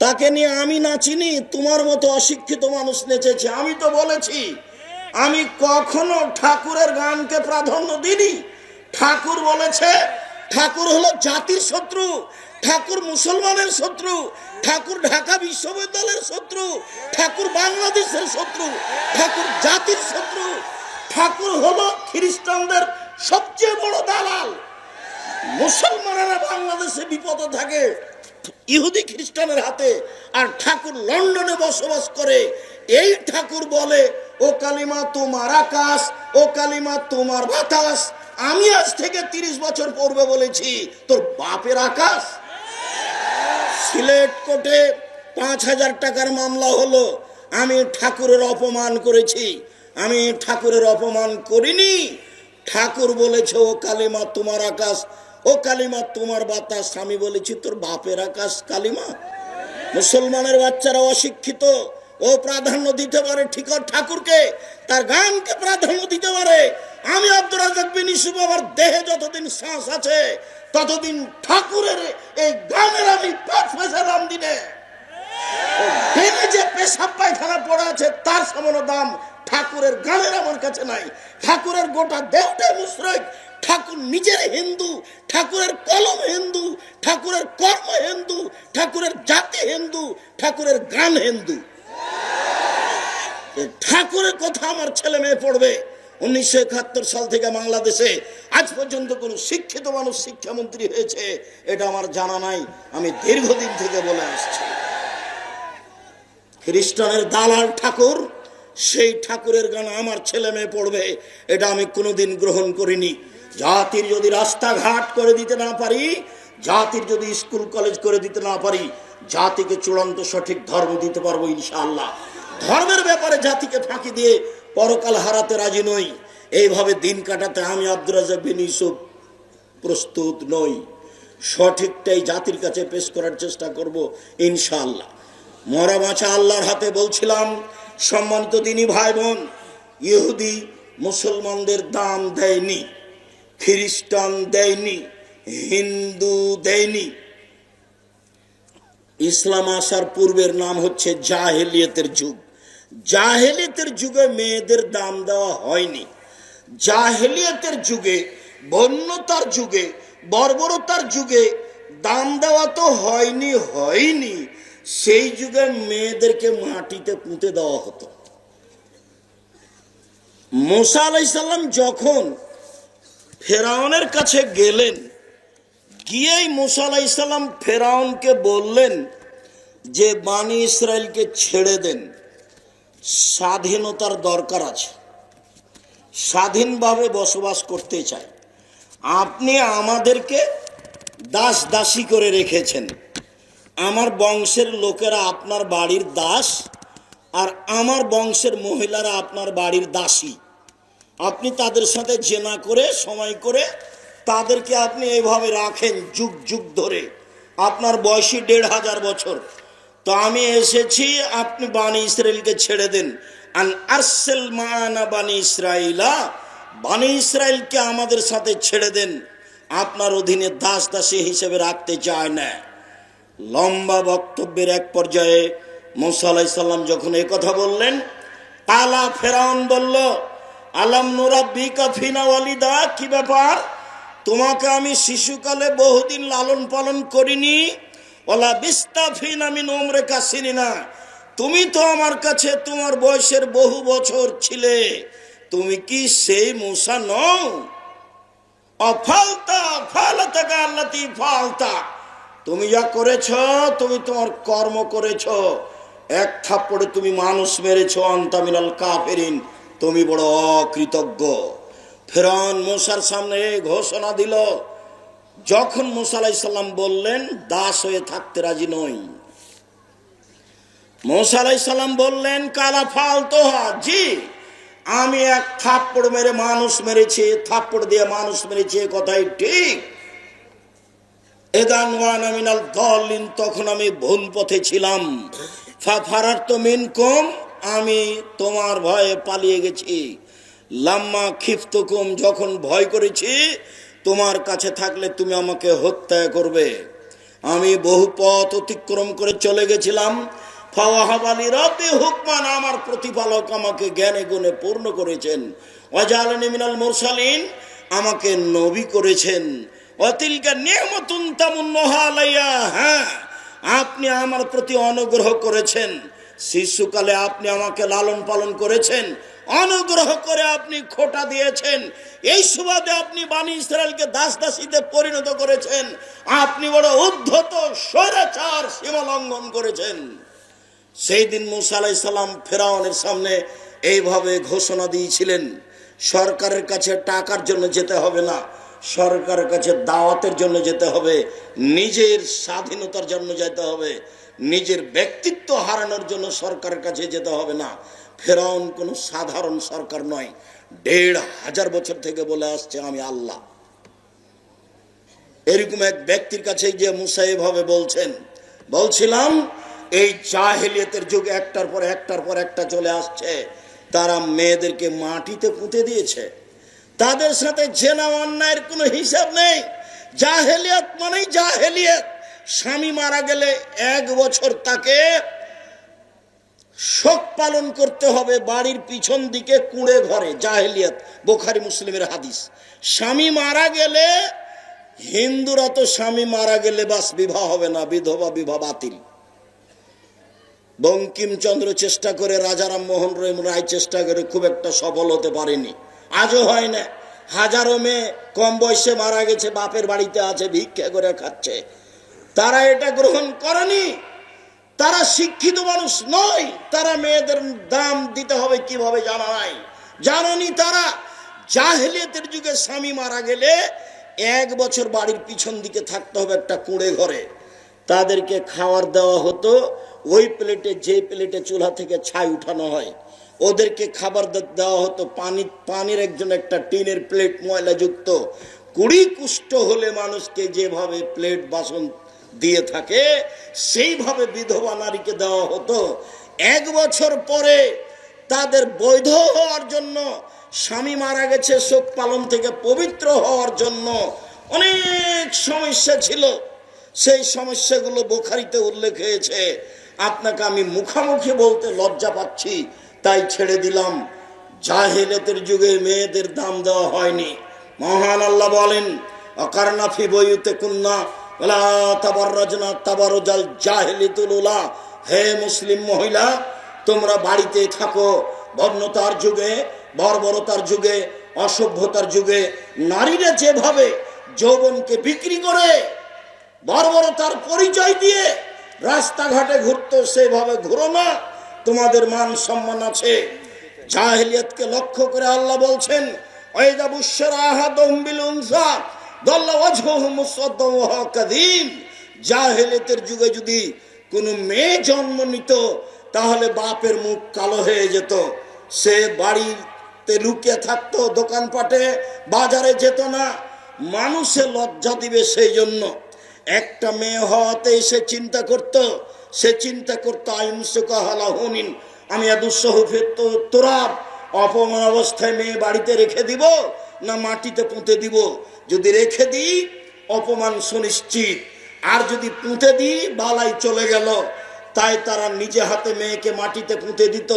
তাকে নিয়ে আমি নাচিনি তোমার মতো অশিক্ষিত মানুষ নেচেছে। আমি তো বলেছি, আমি কখনো ঠাকুরের গানকে প্রাধান্য দিইনি। ঠাকুর বলেছে, ঠাকুর হলো জাতির শত্রু, ঠাকুর মুসলমানের শত্রু, ঠাকুর ঢাকা বিশ্ববিদ্যালয়ের শত্রু, ঠাকুর বাংলাদেশের শত্রু, ঠাকুর জাতির শত্রু। ঠাকুর হলো খ্রিস্টানদের সবচেয়ে বড় দালাল। মুসলমানেরা বাংলাদেশে বিপদে থাকে। ইহুদি খ্রিস্টানের হাতে আর ঠাকুর লন্ডনে বসবাস করে, এই ঠাকুর বলে, ও কালিমা তোমার আকাশ, ও কালিমা তোমার বাতাস, আমি আজ থেকে তিরিশ বছর পূর্বে বলেছি, তোর বাপের আকাশ? সিলেট কোর্টে পাঁচ হাজার টাকার মামলা হলো, আমি ঠাকুরের অপমান করেছি, আমি ঠাকুরের অপমান করিনি। ঠাকুর বলেছে, ও কালিমা তোমার আকাশ ও কালিমা, তোমার বাতাস আমি বলেছি, তোর বাপের আকাশ কালিমা। মুসলমানের বাচ্চারা অশিক্ষিত, ও প্রাধান্য দিতে পারে ঠিক ঠাকুরকে, তার গানকে প্রাধান্য দিতে পারে। আমি আব্দুল রাজাক আমার দেহে যতদিন শ্বাস আছে, ততদিন ঠাকুরের এই গানের আমি পয়সা দাম দিনে। যে পেশাব পায়খানা পড়া আছে, তার সমান দাম ঠাকুরের গানের আমার কাছে নাই। ঠাকুরের গোটা দেহটাই মুশ্রিক ঠাকুর নিজের হিন্দু, ঠাকুরের কলম হিন্দু, ঠাকুরের কর্ম হিন্দু, ঠাকুরের জাতি হিন্দু, ঠাকুরের গান হিন্দু। ঠাকুরের কথা আমার ছেলে মেয়ে পড়বে উনিশশো একাত্তর সাল থেকে বাংলাদেশে। আজ পর্যন্ত কোনো শিক্ষিত মানুষ শিক্ষামন্ত্রী হয়েছে, এটা আমার জানা নাই, আমি দীর্ঘদিন থেকে বলে আসছি। খ্রিস্টানের দালাল ঠাকুর, সেই ঠাকুরের গান আমার ছেলে মেয়ে পড়বে, এটা আমি কোনোদিন গ্রহণ করিনি। জাতির যদি রাস্তাঘাট করে দিতে না পারি, জাতির যদি স্কুল, কলেজ করে দিতে না পারি, জাতিকে চূড়ান্ত সঠিক ধর্ম দিতে পারব ইনশাআল্লাহ। ধর্মের ব্যাপারে জাতিকে ফাঁকি দিয়ে পরকাল হারাতে রাজি নই। এইভাবে দিন কাটাতে আমি আব্দুর রাজাক বিন ইউসুফ প্রস্তুত নই। সঠিকটাই জাতির কাছে পেশ করার চেষ্টা করব ইনশাআল্লাহ। মরা বাঁচা আল্লাহর হাতে বলছিলাম, সম্মানিত তিনি ভাই বোন, ইহুদি মুসলমানদের দাম দেয়নি। খ্রিস্টান দেয়নি, হিন্দু দেয়নি। ইসলাম আসার পূর্বের নাম হচ্ছে জাহেলিয়তের যুগ। জাহেলিয়তের যুগে মেয়েদের দাম দেওয়া হয়নি। জাহেলিয়তের যুগে, বন্যতার যুগে, বর্বরতার যুগে দাম দেওয়া তো হয়নি হয়নি। সেই যুগে মেয়েদেরকে মাটিতে পুঁতে দেওয়া হতো। মোসা আলাইসাল্লাম যখন ফেরাউনের কাছে গেলেন। গিয়েই মুসা আলাইসাল্লাম ফেরাউনকে বললেন যে বাণী ইসরায়েলকে ছেড়ে দেন। স্বাধীনতার দরকার আছে। স্বাধীনভাবে বসবাস করতে চাই। আপনি আমাদেরকে দাস দাসী করে রেখেছেন। আমার বংশের লোকেরা আপনার বাড়ির দাস আর আমার বংশের মহিলারা আপনার বাড়ির দাসী। আপনি তাদের সাথে জেনা করে, সময় করে তাদেরকে আপনি এইভাবে রাখেন যুগ যুগ ধরে। আপনার বয়সী দেড় হাজার বছর। তো আমি এসেছি, আপনি বাণী ইসরায়েলকে ছেড়ে দেন। আরসেল মানা বাণী ইসরায়েলা বাণী ইসরায়েলকে আমাদের সাথে ছেড়ে দেন। আপনার অধীনে দাস দাসী হিসেবে রাখতে চায় না। লম্বা বক্তব্যের এক পর্যায়ে মোসা আলাইসাল্লাম যখন কথা বললেন আলা ফেরাউন বলল আলাম নুরাব্বি কাফিনা ওয়ালিদা, কি ব্যাপার? তোমাকে আমি শিশুকালে বহুদিন লালন পালন করিনি। ওলা বিস্তাফিন আমি নোমরে কাছিনি না তুমি তো আমার কাছে তোমার বয়সের বহু বছর ছিলে। তুমি কি সেই মূসা নও? অফালতা, ফালতা আল্লাতি ফালতা। তুমি যা করেছ, তুমি তোমার কর্ম করেছ। এক থাপ্পড়ে তুমি মানুষ মেরেছ অন্তামিনাল কাফেরিন। তুমি বড় অকৃতজ্ঞ। ফেরান মুসার সামনে ঘোষণা দিল, যখন মুসা আলাইসাল্লাম বললেন, দাস হয়ে থাকতে রাজি নই। মুসা আলাইসাল্লাম বললেন, কালা ফালতো জি, আমি এক থাপ্পড় মেরে মানুষ মেরেছি, থাপ্পড় দিয়ে মানুষ মেরেছি কথাই ঠিক। এদান ওয়ান আমিনাল দলিন, তখন আমি ভুল পথে ছিলাম। ফারার তো মিন কম আমি তোমার ভয়ে পালিয়ে গেছি। লাম্মা খিফতকুম যখন ভয় করেছি, তোমার কাছে থাকলে তুমি আমাকে হত্যা করবে। আমি বহু পথ অতিক্রম করে চলে গেছিলাম। ফাওয়াহাবালি রব্বি হুকমান, আমার প্রতিপালক আমাকে জ্ঞানে গুণে পূর্ণ করেছেন। ওয়াজালানি মিনাল মুরসালিন, আমাকে নবী করেছেন। অতিলকা নিয়মতুন তামুন্নহা আলাইয়া হ্যাঁ আপনি আমার প্রতি অনুগ্রহ করেছেন। শিশুকালে আপনি আমাকে লালন পালন করেছেন, অনুগ্রহ করে আপনি খোটা দিয়েছেন। এই সুবাদে আপনি বাণী ইসরায়েলকে দাস দাসীতে পরিণত করেছেন। আপনি বড় উদ্ধত, স্বৈরাচার সীমা লঙ্ঘন করেছেন। সেই দিন মুসা আলাইসাল্লাম ফেরাউনের সামনে এইভাবে ঘোষণা দিয়েছিলেন, সরকারের কাছে টাকার জন্য যেতে হবে না, সরকারের কাছে দাওয়াতের জন্য যেতে হবে, নিজের স্বাধীনতার জন্য যেতে হবে। নিজের ব্যক্তিত্ব হারানোর জন্য সরকারের কাছে যেতে হবে না। ফেরাউন কোনো সাধারণ সরকার নয়। দেড় হাজার বছর থেকে বলে আসছে, আমি আল্লাহ। এরকম এক ব্যক্তির কাছে যে মুসা বলছেন, বলছিলাম, এই জাহেলিয়তের যুগ একটার পর একটার পর একটা চলে আসছে। তারা মেয়েদেরকে মাটিতে পুঁতে দিয়েছে। তাদের সাথে জেনা অন্যায়ের কোনো হিসাব নেই। জাহেলিয়াত মানেই জাহেলিয়াত। স্বামী মারা গেলে এক বছর তাকে শোক পালন করতে হবে বাড়ির পিছন দিকে কুঁড়ে ঘরে, জাহেলিয়াত, বোখারি মুসলিমের হাদিস। স্বামী মারা গেলে হিন্দুরা তো স্বামী মারা গেলে বাস বিবাহ হবে না, বিধবা বিবাহ বাতিল। বঙ্কিমচন্দ্র চেষ্টা করে, রাজারাম মোহন রহিম রায় চেষ্টা করে, খুব একটা সফল হতে পারেনি। আজও হয় না। হাজারো মেয়ে কম বয়সে মারা গেছে, বাপের বাড়িতে আছে, ভিক্ষা করে খাচ্ছে। তারা এটা গ্রহণ করেনি। তারা শিক্ষিত মানুষ নয়। তারা মেয়েদের দাম দিতে হবে কীভাবে জানা নাই। জানেনি তারা, জাহেলিয়তের যুগে স্বামী মারা গেলে এক বছর বাড়ির পিছন দিকে থাকতে হবে একটা কুঁড়ে ঘরে। তাদেরকে খাবার দেওয়া হতো, ওই প্লেটে যে প্লেটে চুলা থেকে ছাই উঠানো হয়, ওদেরকে খাবার দেওয়া হতো। পানি পানির একজন একটা টিনের প্লেট ময়লাযুক্ত। কুড়ি কুষ্ঠ হলে মানুষকে যেভাবে প্লেট বাসন দিয়ে থাকে, সেইভাবে বিধবা নারীকে দেওয়া হতো। এক বছর পরে তাদের বৈধ হওয়ার জন্য, স্বামী মারা গেছে শোক পালন থেকে পবিত্র হওয়ার জন্য। অনেক সমস্যা ছিল। সেই সমস্যাগুলো বোখারিতে উল্লেখ হয়েছে। আপনাকে আমি মুখামুখি বলতে লজ্জা পাচ্ছি, তাই ছেড়ে দিলাম। জাহেলেতের যুগে মেয়েদের দাম দেওয়া হয়নি। মহান আল্লাহ বলেন অকারনাফি বইতে কুন্না হে মুসলিম মহিলা, তোমরা বাড়িতে থাকো। বর্ণতার যুগে, বর্বরতার যুগে, অসভ্যতার যুগে, নারীরা যেভাবে যৌবনকে বিক্রি করে, বর্বরতার পরিচয় দিয়ে রাস্তাঘাটে ঘুরতো, সেভাবে ঘুরো না। তোমাদের মান সম্মান আছে। জাহেলিয়াতকে লক্ষ্য করে আল্লাহ বলছেন, ওয়াইদা বুশরা আহাদুহুম হুয়া যুগে যদি কোনো মেয়ে জন্ম নিত, তাহলে বাপের মুখ কালো হয়ে যেত। সে বাড়িতে লুকিয়ে থাকতো, দোকানপাটে, বাজারে যেত না। মানুষে লজ্জা দিবে সেই জন্য। একটা মেয়ে হওয়াতে সে চিন্তা করত, সে চিন্তা করতো, আইনসুকা হালাহুনিন আমি আদুসহফের তো তোরাব, অপমান অবস্থায় মেয়ে বাড়িতে রেখে দিব না মাটিতে পুঁতে দিব। যদি রেখে দিই, অপমান সুনিশ্চিত। আর যদি পুঁতে দিই, বালাই চলে গেল। তাই তারা নিজে হাতে মেয়েকে মাটিতে পুঁতে দিত।